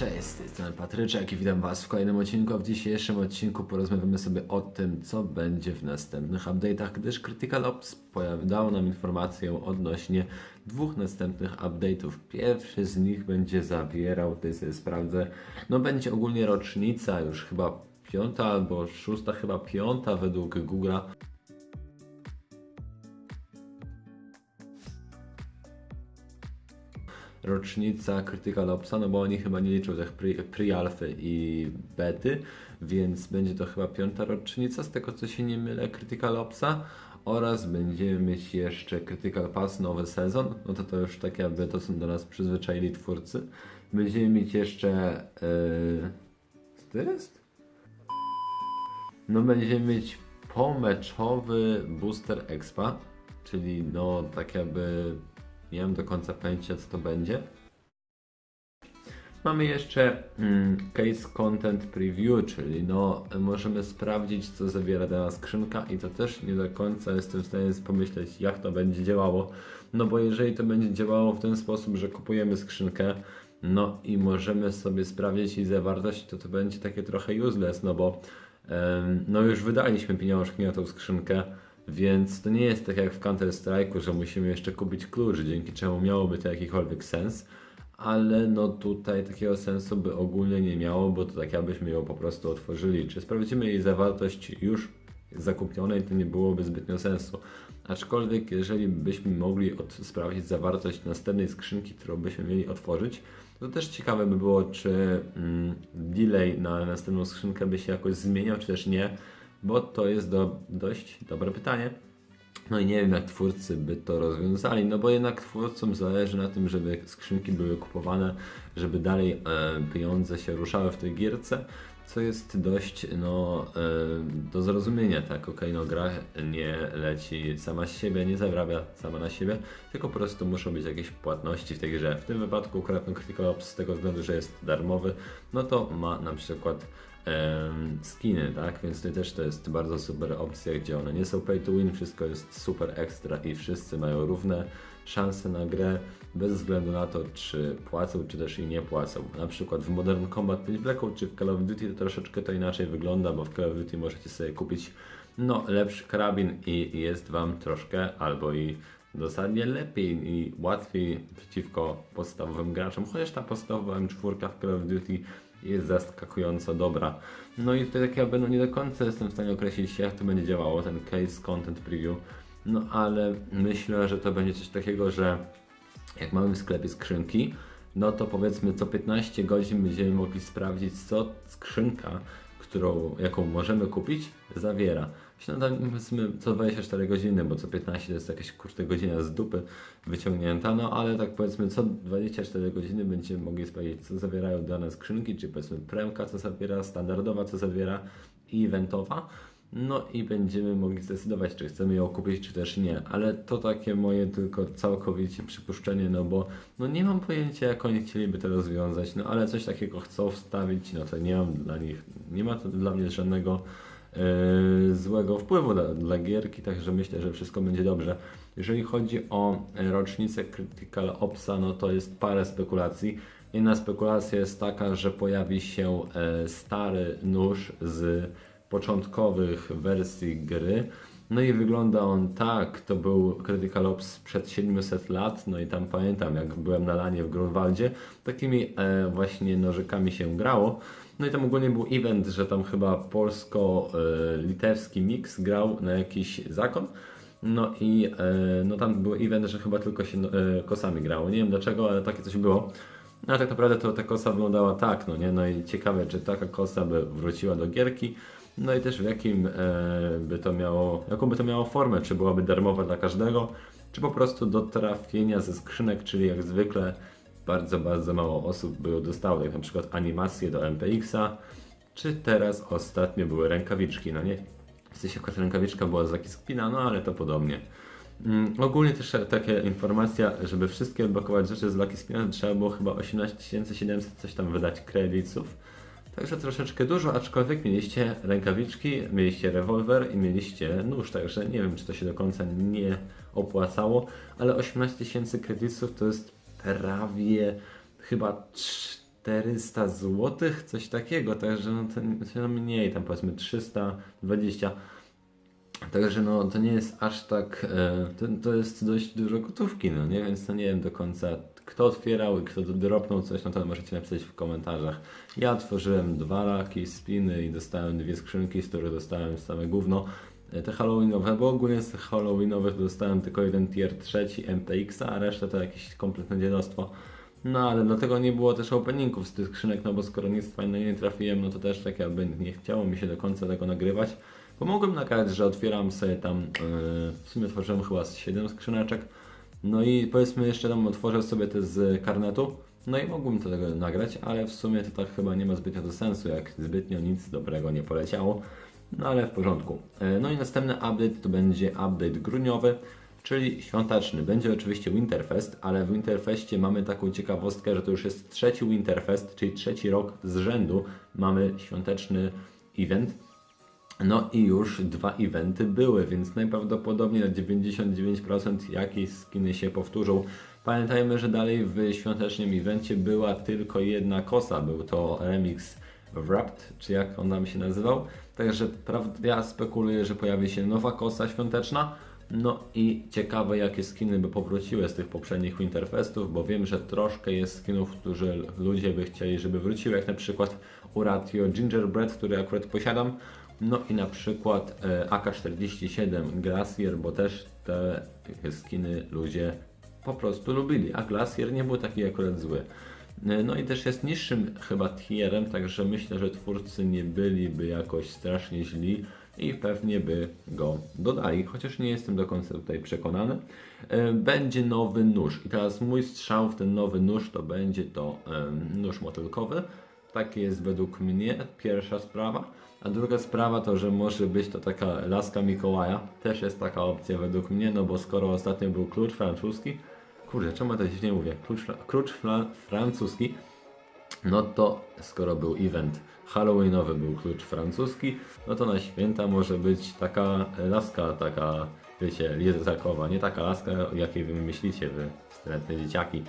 Cześć, z tej strony Patryczek i witam Was w kolejnym odcinku. W dzisiejszym odcinku porozmawiamy sobie o tym, co będzie w następnych update'ach, gdyż Critical Ops dało nam informację odnośnie dwóch następnych update'ów. Pierwszy z nich będzie zawierał, tutaj sobie sprawdzę, no będzie ogólnie rocznica, już chyba piąta albo szósta, chyba piąta według Google'a. Rocznica Critical Opsa, no bo oni chyba nie liczą tych pre- pre-alfy i bety, więc będzie to chyba piąta rocznica, z tego co się nie mylę, Critical Opsa oraz będziemy mieć jeszcze Critical Pass nowy sezon, no to to już tak jakby to są do nas przyzwyczaili twórcy. Będziemy mieć jeszcze, yy... co to jest? No będziemy mieć pomeczowy booster expa, czyli no tak jakby nie mam do końca pojęcia co to będzie. Mamy jeszcze mm, case content preview, czyli no możemy sprawdzić co zawiera dana skrzynka i to też nie do końca jestem w stanie pomyśleć jak to będzie działało. No bo jeżeli to będzie działało w ten sposób, że kupujemy skrzynkę, no i możemy sobie sprawdzić jej zawartość, to to będzie takie trochę useless, no bo no już wydaliśmy pieniążki na tą skrzynkę, więc to nie jest tak jak w Counter Strike'u, że musimy jeszcze kupić klucz, dzięki czemu miałoby to jakikolwiek sens. Ale no tutaj takiego sensu by ogólnie nie miało, bo to tak jakbyśmy ją po prostu otworzyli. Czy sprawdzimy jej zawartość już zakupionej, to nie byłoby zbytnio sensu. Aczkolwiek jeżeli byśmy mogli od, sprawdzić zawartość następnej skrzynki, którą byśmy mieli otworzyć, to też ciekawe by było, czy mm, delay na następną skrzynkę by się jakoś zmieniał, czy też nie, bo to jest do, dość dobre pytanie. No i nie wiem, jak twórcy by to rozwiązali, no bo jednak twórcom zależy na tym, żeby skrzynki były kupowane, żeby dalej e, pieniądze się ruszały w tej gierce, co jest dość no, e, do zrozumienia, tak, okej, no gra nie leci sama z siebie, nie zarabia sama na siebie, tylko po prostu muszą być jakieś płatności w tej grze. W tym wypadku akurat no, Critical Ops z tego względu, że jest darmowy, no to ma na przykład skiny, tak? Więc tutaj też to jest bardzo super opcja, gdzie one nie są pay to win, wszystko jest super ekstra i wszyscy mają równe szanse na grę bez względu na to, czy płacą, czy też i nie płacą. Na przykład w Modern Combat 5 Blackout czy w Call of Duty to troszeczkę to inaczej wygląda, bo w Call of Duty możecie sobie kupić no, lepszy karabin i jest Wam troszkę albo i dosadnie lepiej i łatwiej przeciwko podstawowym graczom, chociaż ta podstawowa M4 w Call of Duty jest zaskakująco dobra. No i tutaj tak jakby no nie do końca jestem w stanie określić jak to będzie działało, ten case content preview. No ale myślę, że to będzie coś takiego, że jak mamy w sklepie skrzynki, no to powiedzmy co 15 godzin będziemy mogli sprawdzić co skrzynka, którą, jaką możemy kupić, zawiera. Tam powiedzmy co 24 godziny, bo co 15 to jest jakaś kurde godzina z dupy wyciągnięta, no ale tak powiedzmy co 24 godziny będziemy mogli sprawdzić co zawierają dane skrzynki, czy powiedzmy premka co zawiera, standardowa co zawiera i eventowa. No i będziemy mogli zdecydować, czy chcemy ją kupić, czy też nie. Ale to takie moje tylko całkowicie przypuszczenie, no bo no nie mam pojęcia, jak oni chcieliby to rozwiązać. No ale coś takiego chcą wstawić, no to nie mam dla nich, nie ma to dla mnie żadnego złego wpływu dla, dla gierki, także myślę, że wszystko będzie dobrze. Jeżeli chodzi o rocznicę Critical Opsa, no to jest parę spekulacji. Jedna spekulacja jest taka, że pojawi się e, stary nóż z początkowych wersji gry. No i wygląda on tak, to był Critical Ops przed 700 lat, no i tam pamiętam jak byłem na lanie w Grunwaldzie, takimi e, właśnie nożykami się grało. No i tam ogólnie był event, że tam chyba polsko-litewski mix grał na jakiś zakon. No i e, no tam był event, że chyba tylko się e, kosami grało. Nie wiem dlaczego, ale takie coś było. No a tak naprawdę to ta kosa wyglądała tak, no nie? No i ciekawe, czy taka kosa by wróciła do gierki. No i też w jakim e, by to miało, jaką by to miało formę, czy byłaby darmowa dla każdego, czy po prostu do trafienia ze skrzynek, czyli jak zwykle bardzo, bardzo mało osób by ją dostało, jak na przykład animacje do MPX-a, czy teraz ostatnio były rękawiczki, no nie? W sensie akurat rękawiczka była z Lucky Spina, no ale to podobnie. Mm, ogólnie też taka informacja, żeby wszystkie odblokować rzeczy z Lucky Spina, trzeba było chyba 18 700 coś tam wydać kredytów. Także troszeczkę dużo, aczkolwiek mieliście rękawiczki, mieliście rewolwer i mieliście nóż, także nie wiem, czy to się do końca nie opłacało, ale 18 tysięcy kredytów to jest prawie chyba 400 zł, coś takiego, także no to, to mniej, tam powiedzmy 320. Także no to nie jest aż tak, e, to, to jest dość dużo gotówki, no nie, więc to nie wiem do końca kto otwierał i kto dropnął coś, no to możecie napisać w komentarzach. Ja otworzyłem dwa raki spiny i dostałem dwie skrzynki, z których dostałem same gówno. E, Te halloweenowe, bo ogólnie z tych halloweenowych dostałem tylko jeden tier trzeci MTX, a resztę to jakieś kompletne dziadostwo. No ale dlatego nie było też openingów z tych skrzynek, no bo skoro nic fajnego nie trafiłem, no to też tak jakby nie chciało mi się do końca tego nagrywać. Bo mogłem nagrać, że otwieram sobie tam, yy, w sumie otworzyłem chyba z 7 skrzyneczek. No i powiedzmy jeszcze tam otworzę sobie te z karnetu. No i mógłbym to tego nagrać, ale w sumie to tak chyba nie ma zbytnio to sensu, jak zbytnio nic dobrego nie poleciało. No ale w porządku. E, No i następny update to będzie update grudniowy, czyli świąteczny. Będzie oczywiście Winterfest, ale w Winterfestie mamy taką ciekawostkę, że to już jest trzeci Winterfest, czyli trzeci rok z rzędu mamy świąteczny event. No i już dwa eventy były, więc najprawdopodobniej na 99% jakieś skiny się powtórzą. Pamiętajmy, że dalej w świątecznym evencie była tylko jedna kosa, był to remix Wrapped, czy jak on nam się nazywał. Także ja spekuluję, że pojawi się nowa kosa świąteczna. No i ciekawe jakie skiny by powróciły z tych poprzednich Winterfestów, bo wiem, że troszkę jest skinów, którzy ludzie by chcieli, żeby wróciły, jak na przykład Uratio Gingerbread, który akurat posiadam. No i na przykład e, AK-47 Glacier, bo też te skiny ludzie po prostu lubili, a Glacier nie był taki akurat zły. E, No i też jest niższym chyba tierem, także myślę, że twórcy nie byliby jakoś strasznie źli i pewnie by go dodali, chociaż nie jestem do końca tutaj przekonany. E, Będzie nowy nóż i teraz mój strzał w ten nowy nóż to będzie to em, nóż motylkowy. Taki jest według mnie pierwsza sprawa. A druga sprawa to, że może być to taka laska Mikołaja. Też jest taka opcja według mnie, no bo skoro ostatnio był klucz francuski, kurde, czemu to źle mówię? Klucz, klucz francuski, no to skoro był event halloweenowy, był klucz francuski, no to na święta może być taka laska, taka, wiecie, lizakowa, nie taka laska, jakiej wy myślicie, wy wstrętne dzieciaki.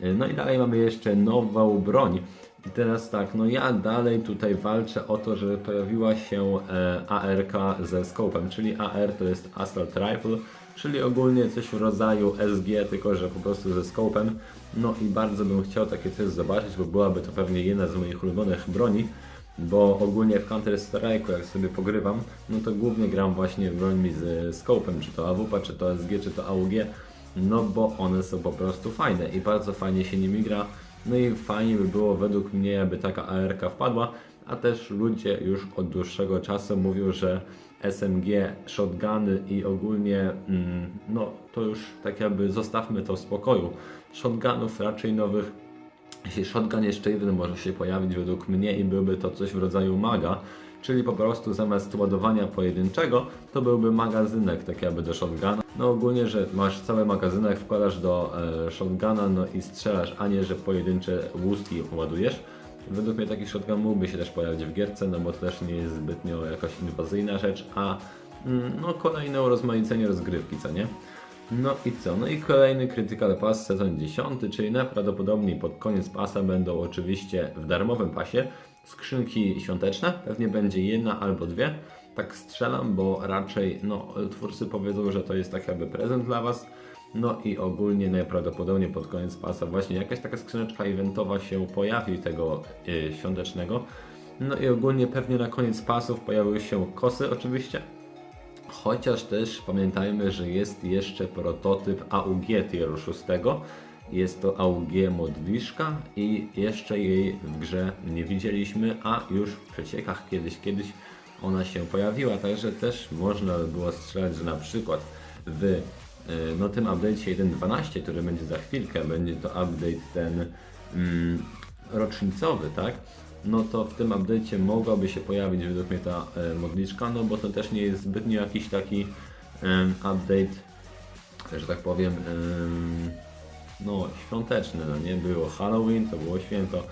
No i dalej mamy jeszcze nową broń. I teraz tak, no ja dalej tutaj walczę o to, żeby pojawiła się e, ARK ze scopem, czyli AR to jest Assault Rifle, czyli ogólnie coś w rodzaju SG, tylko że po prostu ze scopem. No i bardzo bym chciał takie coś zobaczyć, bo byłaby to pewnie jedna z moich ulubionych broni, bo ogólnie w Counter Strike'u jak sobie pogrywam, no to głównie gram właśnie brońmi ze scopem, czy to AWP, czy to SG, czy to AUG, no bo one są po prostu fajne i bardzo fajnie się nimi gra. No i fajnie by było według mnie, aby taka ARK wpadła, a też ludzie już od dłuższego czasu mówią, że SMG, shotguny i ogólnie, mm, no to już tak jakby zostawmy to w spokoju. Shotgunów raczej nowych jeśli shotgun jeszcze jeden może się pojawić według mnie i byłby to coś w rodzaju maga, czyli po prostu zamiast ładowania pojedynczego, to byłby magazynek tak jakby do shotguna. No ogólnie, że masz cały magazynek, wkładasz do e, shotguna no i strzelasz, a nie, że pojedyncze łuski ładujesz. Według mnie taki shotgun mógłby się też pojawić w gierce, no bo to też nie jest zbytnio jakaś inwazyjna rzecz, a mm, no kolejne urozmaicenie rozgrywki, co nie? No i co? No i kolejny Critical Pass sezon 10, czyli najprawdopodobniej pod koniec pasa będą oczywiście w darmowym pasie skrzynki świąteczne. Pewnie będzie jedna albo dwie. Tak strzelam, bo raczej no, twórcy powiedzą, że to jest tak jakby prezent dla Was. No i ogólnie najprawdopodobniej pod koniec pasa właśnie jakaś taka skrzyneczka eventowa się pojawi tego y, świątecznego. No i ogólnie pewnie na koniec pasów pojawiły się kosy oczywiście. Chociaż też pamiętajmy, że jest jeszcze prototyp AUG tieru 6. Jest to AUG modliszka i jeszcze jej w grze nie widzieliśmy, a już w przeciekach kiedyś, kiedyś ona się pojawiła, także też można by było strzelać, że na przykład w no, tym update'cie 1.12, który będzie za chwilkę, będzie to update ten mm, rocznicowy, tak? No to w tym update'cie mogłaby się pojawić według mnie ta e, modliczka, no bo to też nie jest zbytnio jakiś taki em, update, że tak powiem, em, no świąteczny, no nie? Było Halloween, to było święto.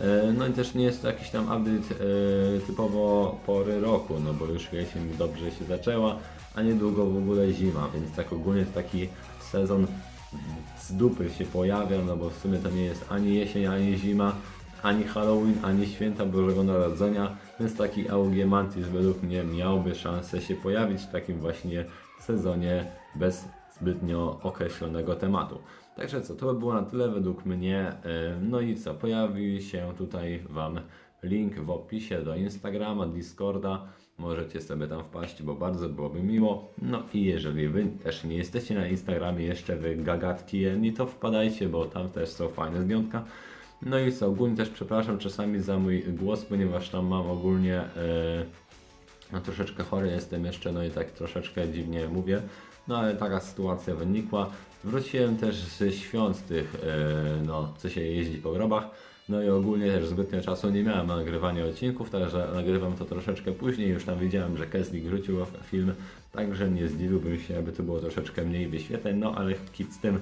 E, No i też nie jest to jakiś tam update e, typowo pory roku, no bo już jesień dobrze się zaczęła, a niedługo w ogóle zima, więc tak ogólnie taki sezon z dupy się pojawia, no bo w sumie to nie jest ani jesień, ani zima, ani Halloween, ani święta Bożego Narodzenia, więc taki AUG Mantis według mnie miałby szansę się pojawić w takim właśnie sezonie bez zbytnio określonego tematu. Także co, to by było na tyle według mnie. Yy, No i co, pojawi się tutaj Wam link w opisie do Instagrama, Discorda. Możecie sobie tam wpaść, bo bardzo byłoby miło. No i jeżeli Wy też nie jesteście na Instagramie jeszcze Wy gagatki jedni, to wpadajcie, bo tam też są fajne zdjęcia. No i co, ogólnie też przepraszam czasami za mój głos, ponieważ tam mam ogólnie... Yy, no troszeczkę chory jestem jeszcze, no i tak troszeczkę dziwnie mówię. No ale taka sytuacja wynikła. Wróciłem też ze świąt tych, e, no, co się jeździ po grobach. No i ogólnie też zbytnio czasu nie miałem na nagrywanie odcinków, także nagrywam to troszeczkę później. Już tam widziałem, że Keslik wrzucił film, także nie zdziwiłbym się, aby to było troszeczkę mniej wyświetleń, no ale kit z tym.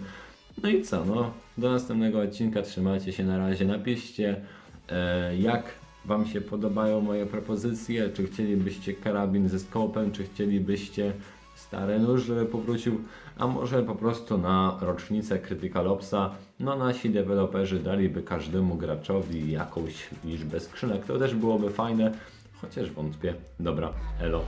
No i co, no, do następnego odcinka. Trzymajcie się na razie, napiszcie e, jak Wam się podobają moje propozycje, czy chcielibyście karabin ze skopem, czy chcielibyście stary nóż, żeby powrócił, a może po prostu na rocznicę Critical Opsa, no nasi deweloperzy daliby każdemu graczowi jakąś liczbę skrzynek, to też byłoby fajne, chociaż wątpię. Dobra, elo.